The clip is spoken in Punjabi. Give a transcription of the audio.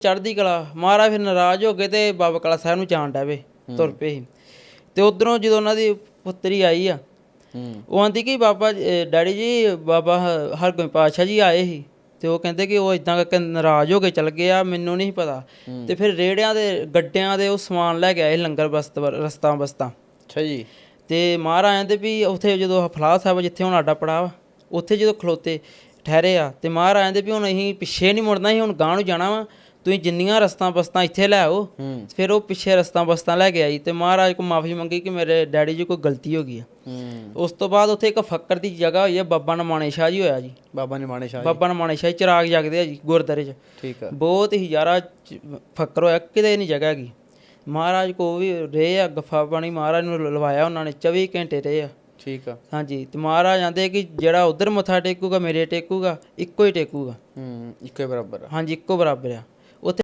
ਚੜ੍ਹਦੀ ਕਲਾ। ਮਹਾਰਾਜ ਫਿਰ ਨਾਰਾਜ਼ ਹੋ ਗਏ ਤੇ ਬਾਬਾ ਕਲਾ ਸਾਹਿਬ ਨੂੰ ਜਾਣ ਡਾਵੇ ਤੁਰ ਪਏ ਸੀ। ਤੇ ਉਧਰੋਂ ਜਦੋਂ ਉਹਨਾਂ ਦੀ ਪੁੱਤਰੀ ਆਈ ਆ ਹੂੰ। ਉਹ ਆਂਦੀ ਕਿ ਬਾਬਾ ਅਹ ਡੈਡੀ ਜੀ ਬਾਬਾ ਹ- ਹਰਗੋਬਿੰਦ ਪਾਤਸ਼ਾਹ ਜੀ ਆਏ ਸੀ। ਤੇ ਉਹ ਕਹਿੰਦੇ ਕਿ ਉਹ ਇਦਾਂ ਕਰਕੇ ਨਾਰਾਜ਼ ਹੋ ਕੇ ਚਲ ਗਏ ਆ ਮੈਨੂੰ ਨਹੀਂ ਪਤਾ। ਤੇ ਫਿਰ ਰੇੜਿਆਂ ਦੇ ਗੱਡਿਆਂ ਦੇ ਉਹ ਸਮਾਨ ਲੈ ਕੇ ਆਏ ਲੰਗਰ ਬਸਤ ਰਸਤਾ ਬਸਤਾ। ਅੱਛਾ ਜੀ। ਤੇ ਮਹਾਰਾਜ ਕਹਿੰਦੇ ਵੀ ਉੱਥੇ ਜਦੋਂ ਫਲਾਹ ਸਾਹਿਬ ਜਿੱਥੇ ਹੁਣ ਆਡਾ ਪੜਾ ਵਾ ਉੱਥੇ ਜਦੋਂ ਖਲੋਤੇ ਠਹਿਰੇ ਆ ਤੇ ਮਹਾਰਾਜ ਕਹਿੰਦੇ ਵੀ ਹੁਣ ਅਸੀਂ ਪਿੱਛੇ ਨਹੀਂ ਮੁੜਨਾ ਸੀ ਹੁਣ ਗਾਂਹ ਨੂੰ ਜਾਣਾ ਵਾ। ਤੁਸੀਂ ਜਿੰਨੀਆਂ ਰਸਤਾਂ ਬਸਤਾਂ ਇੱਥੇ ਲੈ ਆਓ ਫਿਰ ਉਹ ਪਿੱਛੇ ਰਸਤਾਂ ਬਸਤਾਂ ਲੈ ਕੇ ਆਈ ਤੇ ਮਹਾਰਾਜ ਕੋ ਮਾਫੀ ਮੰਗੀ ਕਿ ਮੇਰੇ ਡੈਡੀ ਜੀ ਕੋਈ ਗਲਤੀ ਹੋ ਗਈ ਆ। ਹੂੰ। ਉਸ ਤੋਂ ਬਾਅਦ ਉੱਥੇ ਇੱਕ ਫੱਕਰ ਦੀ ਜਗ੍ਹਾ ਹੋਈ ਹੈ ਬਾਬਾ ਨਮਾਣੇ ਸ਼ਾਹ ਜੀ ਹੋਇਆ ਜੀ। ਬਾਬਾ ਨਿਮਾਣੇ ਸ਼ਾਹ ਜੀ। ਬਾਬਾ ਨਮਾਣੇ ਸ਼ਾਹ ਚਿਰਾਗ ਜਗਦੇ ਆ ਜੀ ਗੁਰਦਾਰੇ 'ਚ। ਠੀਕ ਆ। ਬਹੁਤ ਹੀ ਚ- ਫੱਕਰ ਹੋਇਆ ਕਿਤੇ ਨਹੀਂ ਜਗ੍ਹਾ ਹੈਗੀ। ਮਹਾਰਾਜ ਕੋ ਵੀ ਰਹੇ ਆ ਗੱਫਾ ਪਾਣੀ ਮਹਾਰਾਜ ਨੂੰ ਲਵਾਇਆ ਉਹਨਾਂ ਨੇ 24 ਘੰਟੇ ਰਹੇ ਆ। ਠੀਕ ਆ। ਹਾਂਜੀ ਤੇ ਮਹਾਰਾਜ ਆਂਦੇ ਕਿ ਜਿਹੜਾ ਉਧਰ ਮੱਥਾ ਟੇਕੂਗਾ ਮੇਰੇ ਟੇਕੂਗਾ ਇੱਕੋ ਹੀ ਟੇਕੂਗਾ। ਹੂੰ ਇੱਕੋ ਹੀ ਬਰਾਬਰ ਆ। ਹਾਂਜੀ ਇੱਕੋ ਬਰਾਬਰ ਆ।